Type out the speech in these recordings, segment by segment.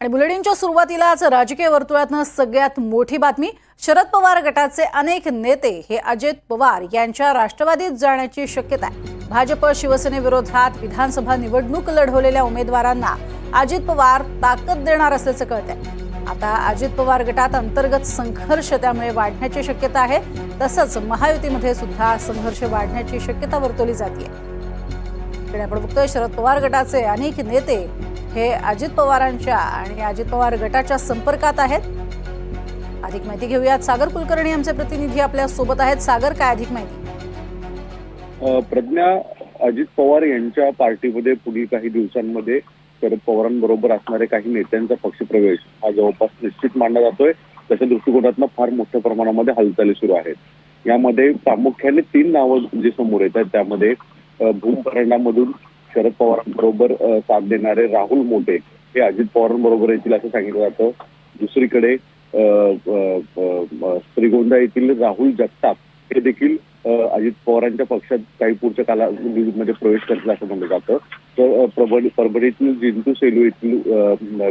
आणि बुलेटिनच्या सुरुवातीलाच राजकीय वर्तुळातनं सगळ्यात मोठी बातमी शरद पवार गटाचे अनेक नेते हे अजित पवार यांच्या राष्ट्रवादीत जाण्याची शक्यता आहे. भाजप शिवसेनेविरोधात विधानसभा निवडणूक लढवलेल्या उमेदवारांना अजित पवार ताकद देणार असल्याचं कळत आहे आता अजित पवार गटात अंतर्गत संघर्ष त्यामुळे वाढण्याची शक्यता आहे. तसंच महायुतीमध्ये सुद्धा संघर्ष वाढण्याची शक्यता वर्तवली जाते इकडे आपण बघतोय शरद पवार गटाचे अनेक नेते हे अजित पवारांच्या आणि अजित पवार गटाच्या संपर्कात आहेत. अधिक माहिती घेऊयात. सागर कुलकर्णी आमचे प्रतिनिधी आपल्यासोबत आहेत. सागर काय अधिक माहिती? प्रज्ञा अजित पवार यांच्या पार्टीमध्ये पुढील काही दिवसांमध्ये शरद पवारांबरोबर असणारे काही नेत्यांचा पक्षप्रवेश हा जवळपास निश्चित मानला जातोय. त्याच्या दृष्टिकोनातनं फार मोठ्या प्रमाणामध्ये हालचाली सुरू आहेत. यामध्ये प्रामुख्याने तीन नावं जी समोर येत आहेत त्यामध्ये अ, भूम परंडामधून शरद पवारांबरोबर साथ देणारे राहुल मोठे हे अजित पवारांबरोबर येतील असं सांगितलं जातं. दुसरीकडे श्रीगोंदा येथील राहुल जगताप हे देखील अजित पवारांच्या पक्षात काही पुढच्या कालावधीमध्ये प्रवेश करतील असं म्हणलं जातं. तर परभणी परभणीतील जिंतू सेलू येथील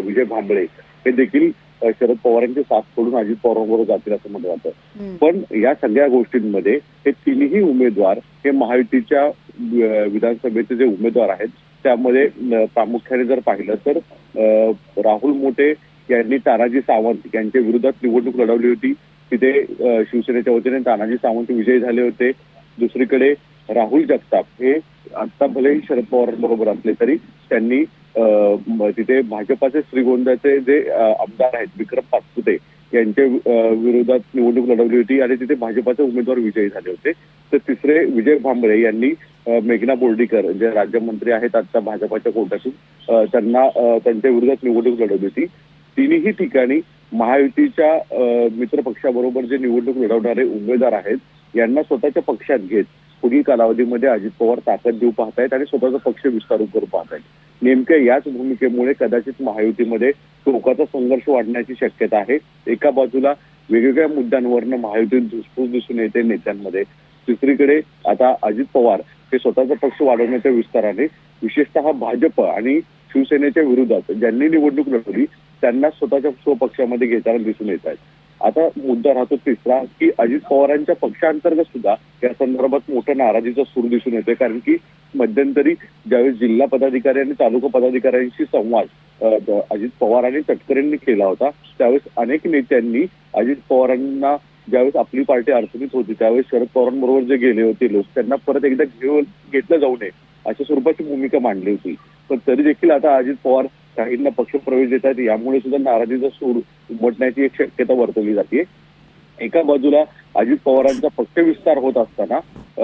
विजय भांबळे हे देखील शरद पवारांचे साथ सोडून अजित पवारांबरोबर जातील असं म्हटलं जातं. पण या सगळ्या गोष्टींमध्ये हे तिन्ही उमेदवार हे महायुतीच्या विधानसभेचे जे उमेदवार आहेत त्यामध्ये प्रामुख्याने जर पाहिलं तर राहुल मोटे यांनी तानाजी सावंत यांच्या विरोधात निवडणूक लढवली होती. तिथे शिवसेनेच्या वतीने तानाजी सावंत विजयी झाले होते. दुसरीकडे राहुल जगताप हे आता भलेही शरद पवारांबरोबर असले तरी त्यांनी तिथे भाजपाचे श्रीगोंद्याचे जे आमदार आहेत विक्रम पाचपुते यांच्या विरोधात निवडणूक लढवली होती आणि तिथे भाजपाचे उमेदवार विजयी झाले होते. तर तिसरे विजय भांबळे यांनी मेघना बोर्डीकर जे राज्यमंत्री आहेत आता भाजपाच्या कोर्टातून त्यांना त्यांच्या विरोधात निवडणूक लढवली होती. तिन्ही ठिकाणी महायुतीच्या अ, मित्र पक्षाबरोबर जे निवडणूक लढवणारे उमेदवार आहेत यांना स्वतःच्या पक्षात घेत पुढील कालावधीमध्ये अजित पवार ताकद देऊ पाहतायत आणि स्वतःचा पक्ष विस्तारू करू पाहतायत. नेमक्या याच भूमिकेमुळे कदाचित महायुतीमध्ये टोकाचा संघर्ष वाढण्याची शक्यता आहे. एका बाजूला वेगवेगळ्या मुद्द्यांवरनं महायुतीत धुसफूस दिसून येते नेत्यांमध्ये. दुसरीकडे आता अजित पवार हे स्वतःचा पक्ष वाढवण्याच्या विस्ताराने विशेषतः भाजप आणि शिवसेनेच्या विरोधात ज्यांनी निवडणूक लढवली त्यांना स्वतःच्या स्वपक्षामध्ये घेताना दिसून येत आहेत. आता मुद्दा राहतो तिसरा की अजित पवारांच्या पक्षांतर्गत सुद्धा या संदर्भात मोठं नाराजीचा सूर दिसून येतोय. कारण की मध्यंतरी ज्यावेळेस जिल्हा पदाधिकारी आणि तालुका पदाधिकाऱ्यांशी संवाद अजित पवार आणि तटकरेंनी केला होता त्यावेळेस अनेक नेत्यांनी अजित पवारांना ज्यावेळेस आपली पार्टी अडचणीत होती त्यावेळेस शरद पवारांबरोबर जे गेले होते लोक त्यांना परत एकदा घेऊन घेतलं जाऊ नये अशा स्वरूपाची भूमिका मांडली होती. पण तरी देखील आता अजित पवार काहींना पक्षप्रवेश देत आहेत यामुळे सुद्धा नाराजीचा सूर उमटण्याची एक शक्यता वर्तवली जाते. एका बाजूला अजित पवारांचा पक्ष विस्तार होत असताना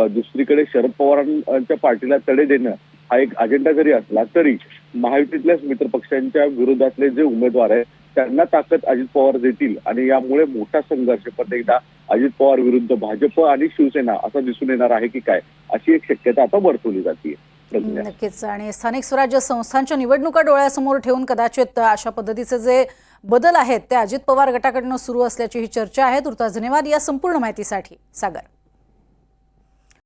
दुसरीकडे शरद पवारांच्या पार्टीला तडे देणं हा एक अजेंडा जरी असला तरी महायुतीतल्याच मित्र पक्षांच्या विरोधातले जे उमेदवार आहेत त्यांना ताकद अजित पवार देतील आणि यामुळे मोठा संघर्ष पण एकदा अजित पवार विरुद्ध भाजप आणि शिवसेना असा दिसून येणार आहे की काय अशी एक शक्यता आता वर्तवली जाते. नक्कीच. आणि स्थानिक स्वराज्य संस्थांच्या निवडणुका डोळ्यासमोर ठेवून कदाचित अशा पद्धतीचे जे बदल आहेत ते अजित पवार गटाकडनं सुरू असल्याची ही चर्चा आहे. तुर्तास धन्यवाद या संपूर्ण माहितीसाठी. सागर.